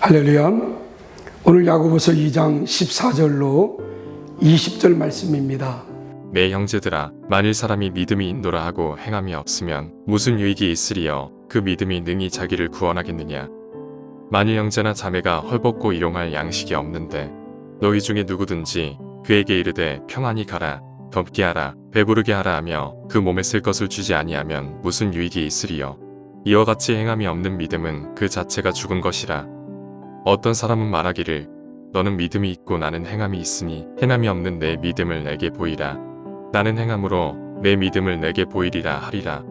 할렐루야. 오늘 야고보서 2장 14절로 20절 말씀입니다. 내 형제들아 만일 사람이 믿음이 있노라 하고 행함이 없으면 무슨 유익이 있으리요 그 믿음이 능히 자기를 구원하겠느냐 만일 형제나 자매가 헐벗고 일용할 양식이 없는데 너희 중에 누구든지 그에게 이르되 평안히 가라 덥게 하라 배부르게 하라 하며 그 몸에 쓸 것을 주지 아니하면 무슨 유익이 있으리요 이와 같이 행함이 없는 믿음은 그 자체가 죽은 것이라 어떤 사람은 말하기를 너는 믿음이 있고 나는 행함이 있으니 행함이 없는 내 믿음을 내게 보이라 나는 행함으로 내 믿음을 내게 보이리라 하리라.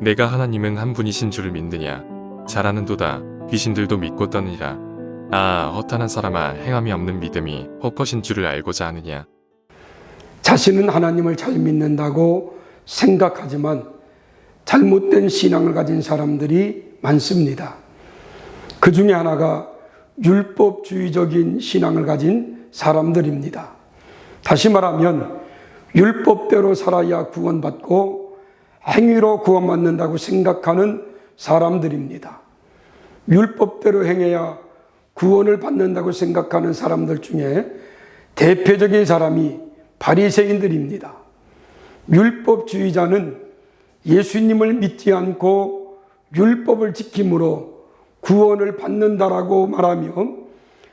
내가 하나님은 한 분이신 줄을 믿느냐? 잘하는도다. 귀신들도 믿고 떠느니라. 아, 허탄한 사람아, 행함이 없는 믿음이 헛것인 줄을 알고자 하느냐? 자신은 하나님을 잘 믿는다고 생각하지만 잘못된 신앙을 가진 사람들이 많습니다. 그 중에 하나가 율법주의적인 신앙을 가진 사람들입니다. 다시 말하면 율법대로 살아야 구원받고 행위로 구원받는다고 생각하는 사람들입니다. 율법대로 행해야 구원을 받는다고 생각하는 사람들 중에 대표적인 사람이 바리새인들입니다. 율법주의자는 예수님을 믿지 않고 율법을 지킴으로 구원을 받는다라고 말하며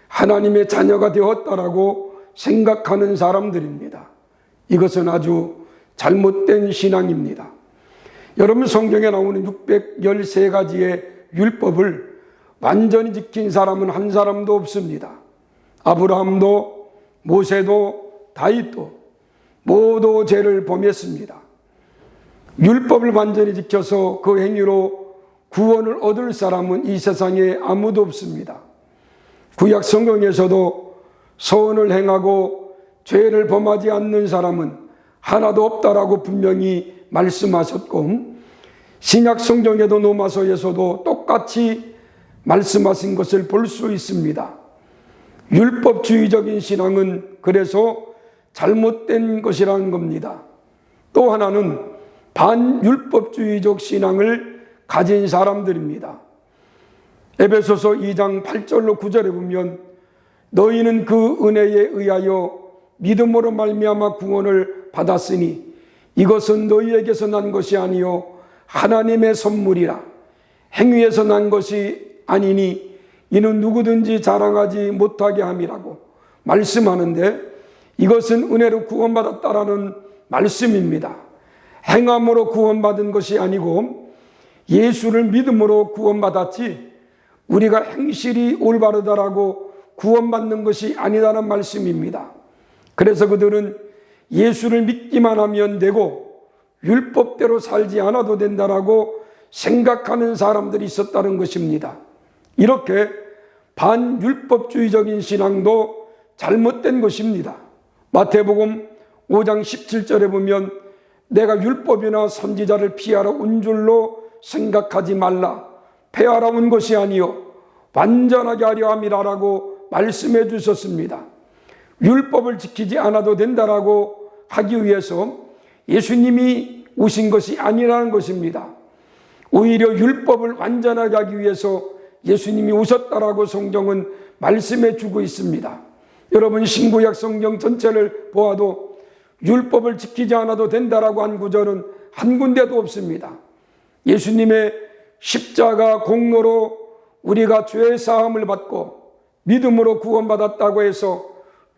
하나님의 자녀가 되었다라고 생각하는 사람들입니다. 이것은 아주 잘못된 신앙입니다. 여러분 성경에 나오는 613가지의 율법을 완전히 지킨 사람은 한 사람도 없습니다. 아브라함도 모세도 다윗도 모두 죄를 범했습니다. 율법을 완전히 지켜서 그 행위로 구원을 얻을 사람은 이 세상에 아무도 없습니다. 구약 성경에서도 서원을 행하고 죄를 범하지 않는 사람은 하나도 없다라고 분명히 말씀하셨고 신약 성경에도 노마서에서도 똑같이 말씀하신 것을 볼 수 있습니다. 율법주의적인 신앙은 그래서 잘못된 것이라는 겁니다. 또 하나는 반율법주의적 신앙을 가진 사람들입니다. 에베소서 2장 8절로 9절에 보면 너희는 그 은혜에 의하여 믿음으로 말미암아 구원을 받았으니 이것은 너희에게서 난 것이 아니요 하나님의 선물이라 행위에서 난 것이 아니니 이는 누구든지 자랑하지 못하게 함이라고 말씀하는데 이것은 은혜로 구원받았다라는 말씀입니다. 행함으로 구원받은 것이 아니고 예수를 믿음으로 구원받았지 우리가 행실이 올바르다라고 구원받는 것이 아니다는 말씀입니다. 그래서 그들은 예수를 믿기만 하면 되고 율법대로 살지 않아도 된다라고 생각하는 사람들이 있었다는 것입니다. 이렇게 반율법주의적인 신앙도 잘못된 것입니다. 마태복음 5장 17절에 보면 내가 율법이나 선지자를 피하러 온 줄로 생각하지 말라. 폐하러 온 것이 아니요 완전하게 하려 함이라라고 말씀해 주셨습니다. 율법을 지키지 않아도 된다라고 하기 위해서 예수님이 오신 것이 아니라는 것입니다. 오히려 율법을 완전하게 하기 위해서 예수님이 오셨다라고 성경은 말씀해 주고 있습니다. 여러분 신구약 성경 전체를 보아도 율법을 지키지 않아도 된다라고 한 구절은 한 군데도 없습니다. 예수님의 십자가 공로로 우리가 죄 사함을 받고 믿음으로 구원받았다고 해서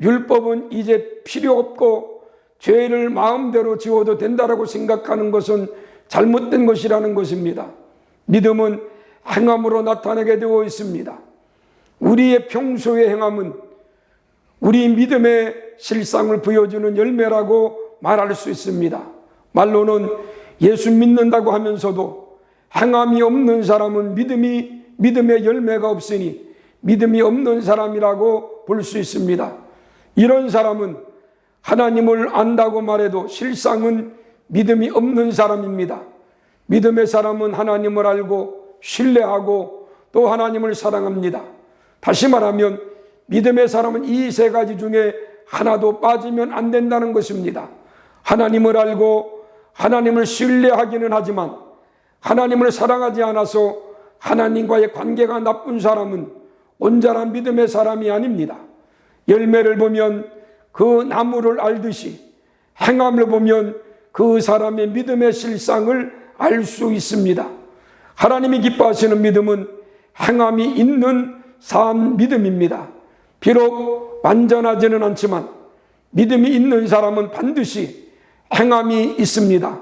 율법은 이제 필요 없고 죄를 마음대로 지워도 된다라고 생각하는 것은 잘못된 것이라는 것입니다. 믿음은 행함으로 나타나게 되어 있습니다. 우리의 평소의 행함은 우리 믿음의 실상을 보여주는 열매라고 말할 수 있습니다. 말로는 예수 믿는다고 하면서도 행함이 없는 사람은 믿음이 믿음의 열매가 없으니 믿음이 없는 사람이라고 볼 수 있습니다. 이런 사람은 하나님을 안다고 말해도 실상은 믿음이 없는 사람입니다. 믿음의 사람은 하나님을 알고 신뢰하고 또 하나님을 사랑합니다. 다시 말하면 믿음의 사람은 이 세 가지 중에 하나도 빠지면 안 된다는 것입니다. 하나님을 알고 하나님을 신뢰하기는 하지만 하나님을 사랑하지 않아서 하나님과의 관계가 나쁜 사람은 온전한 믿음의 사람이 아닙니다. 열매를 보면 그 나무를 알듯이 행함을 보면 그 사람의 믿음의 실상을 알 수 있습니다. 하나님이 기뻐하시는 믿음은 행함이 있는 산 믿음입니다. 비록 완전하지는 않지만 믿음이 있는 사람은 반드시 행함이 있습니다.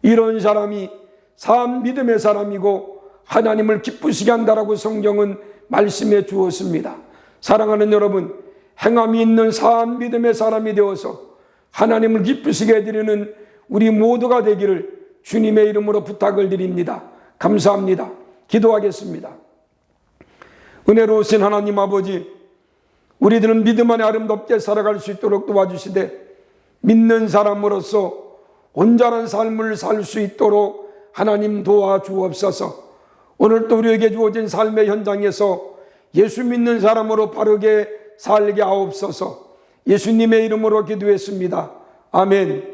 이런 사람이 산 믿음의 사람이고 하나님을 기쁘시게 한다라고 성경은 말씀해 주었습니다. 사랑하는 여러분, 행함이 있는 산 믿음의 사람이 되어서 하나님을 기쁘시게 해드리는 우리 모두가 되기를 주님의 이름으로 부탁을 드립니다. 감사합니다. 기도하겠습니다. 은혜로우신 하나님 아버지, 우리들은 믿음 안에 아름답게 살아갈 수 있도록 도와주시되 믿는 사람으로서 온전한 삶을 살 수 있도록 하나님 도와주옵소서. 오늘 또 우리에게 주어진 삶의 현장에서 예수 믿는 사람으로 바르게 살게 하옵소서. 예수님의 이름으로 기도했습니다. 아멘.